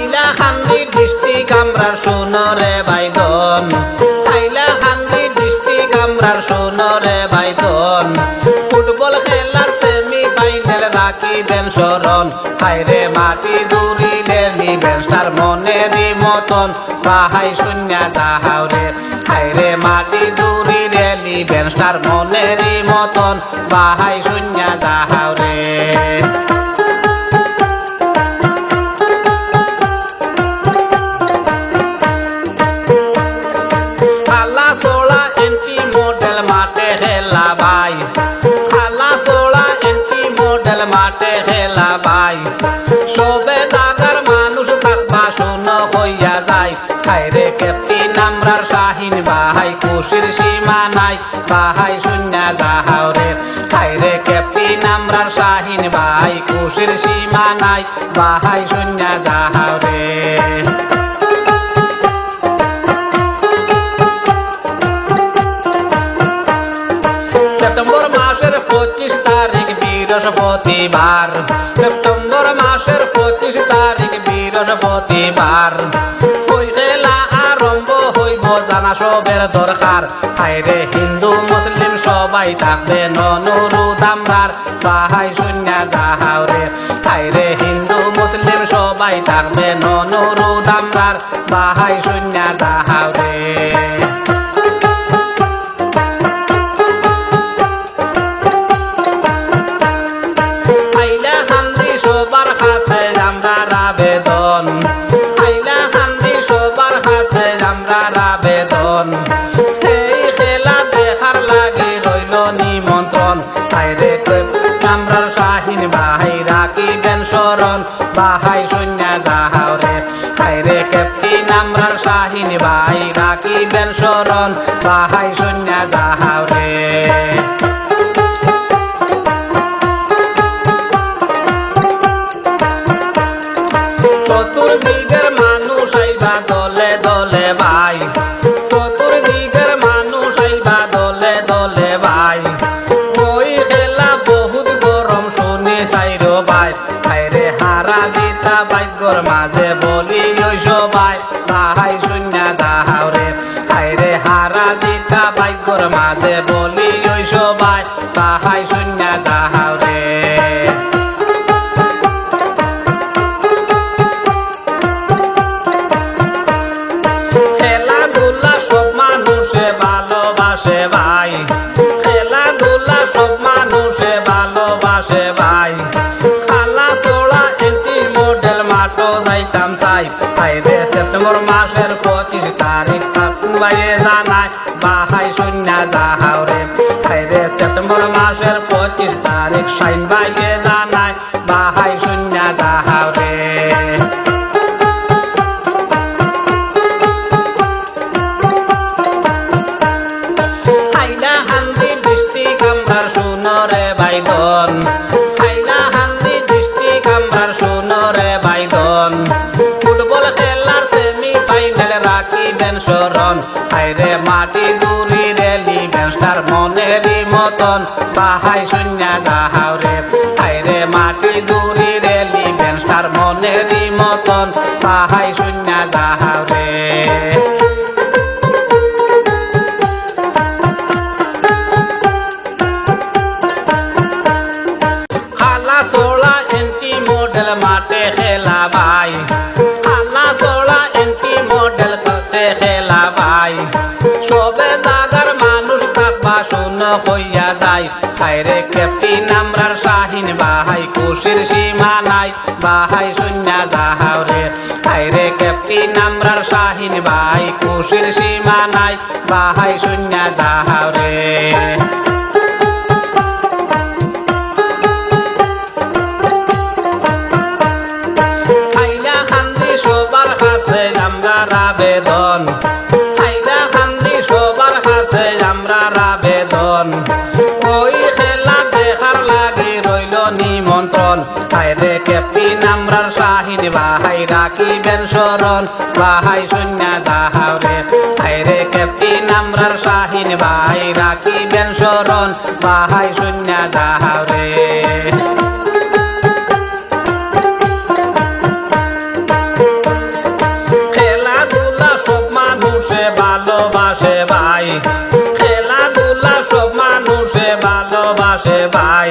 হাইলা খান্দি ডিস্ট্রিক্ট আমরার সোনরে আমরার সোনরে বাইদন ফুটবল খেলার সেমি ফাইনাল রাখিবেন হাইরে মাটি দূরিলে নিবেন তার মনেরই মতন বাহাই শূন্য যাহাওরে হাইরে মাটি দূরিলে নিবেন তার মতন বাহাই শূন্য মডেল মাঠে খেলা ভাই। সবে জাগার মানুষ থাকবা, শুনো হইয়া যায় খাইরে ক্যাপ্টেন আমরার শাহিন বাহাই খুশির সীমা নাই বাহাই শূন্য যাহাওরে খাইরে ক্যাপ্টেন আমরার শাহিন বাহাই খুশির সীমা নাই বাহাই শূন্য যাহাওরে সেপ্টেম্বর মাসের পঁচিশ তারিখ বৃহস্পতিবার সেপ্টেম্বর মাসের পঁচিশ তারিখ বৃহস্পতিবার ওই খেলা আরম্ভ হইব জানা সবের দরকার। হাইরে হিন্দু, মুসলিম সবাই থাকবে ননুরু দামদার বাহাই শূন্য যাহাওরে হাইরে হিন্দু, মুসলিম সবাই থাকবে ননুরু দামদার বাহাই শূন্য যাহাওরে আইরে আমরার শাহিন বাহাই রাখিবেন শরণ বাহাই শূন্য যাহাওরে আইরে ক্যাপ্টেন আমরার শাহিন বাহাই রাখিবেন শরণ বাহাই শূন্য যাহাওরে চতুর্দিকের মানুষ আইবা দলে দলে ভাই ভাগ্যর মাঝে বলি সবাই বাহাই শূন্য দাহাওরে ভাইরে হারা জিতা। ভাগ্যর মাঝে বলি সবাই বাহাই শূন্য মানুষে ভালোবাসে ভাই। সেপ্টেম্বর মাসের পঁচিশ তারিখ বাইয়ে জানায় বাহাই শূন্য যাহাওরে হাইরে সেপ্টেম্বর মাসের পঁচিশ তারিখ, সাইন বাইয়ে জানায় বাহাই শূন্য আমরার সুনরে বাইদন হাইরে মাটি দূরি রেলি বেস্টার মনেরই মতন। বাহাই শূন্য যাহাওরে হাইরে ভাই সবে জাগার মানুষ থাকবা শূন্য হইয়া যায়। হাইরে ক্যাপ্টেন আমরার শাহিন, বাহাই খুশির সীমা নাই। বাহাই শূন্য যাহাওরে হাইরে ক্যাপ্টেন আমরার শাহিন, বাহাই খুশির সীমা নাই। বাহাই শূন্য কাছে আমরার আবেদন মাঠে ক্যাপ্টেন আমরার শাহিন, বাহাই রাখিবেন সরল, বাহাই শূন্য দাহাওরে। হাইরে ক্যাপ্টেন আমরার শাহিন, বাহাই রাখিবেন সরল, বাহাই শূন্য দাহাওরে। খেলাধুলা সব মানুষে ভালোবাসে ভাই। খেলাধুলা সব মানুষে ভালোবাসে ভাই।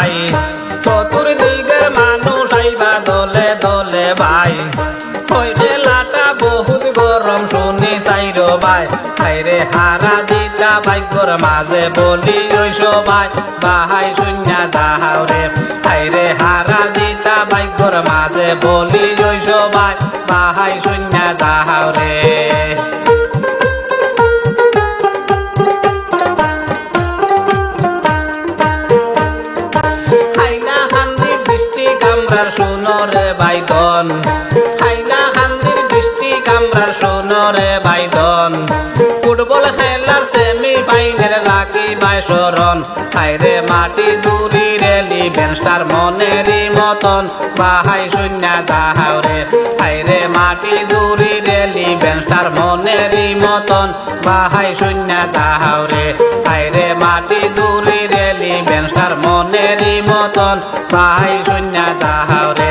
ভাই। চতুর্দিকের মানুষ আইবা দলে দলে ভাই। ওই খেলাটা বহুত গরম, শুনি চাইরো ভাই। খাইরে হারা দিতা ভাগ্যর মাঝে বলি ওই সবাই। বাহাই শূন্য যাহাওরে খাইরে হারা দিতা ভাগ্যর মাঝে বলি ওই সবাই। বাহাই শূন্য যাহাওরে হাইনা রাখি বাইশরণ খাইরে মাটি দূরি রেলি বেনস্টার মনেরই মতন। বাহাই শূন্য যাহাওরে খাইরে মাটি দূরি রেলি বেনস্টার মনেরই মতন। বাহাই শূন্য যাহাওরে খাইরে মাটি দূরি রেলি বেনস্টার মনেরই মতন। বাহাই শূন্য যাহাওরে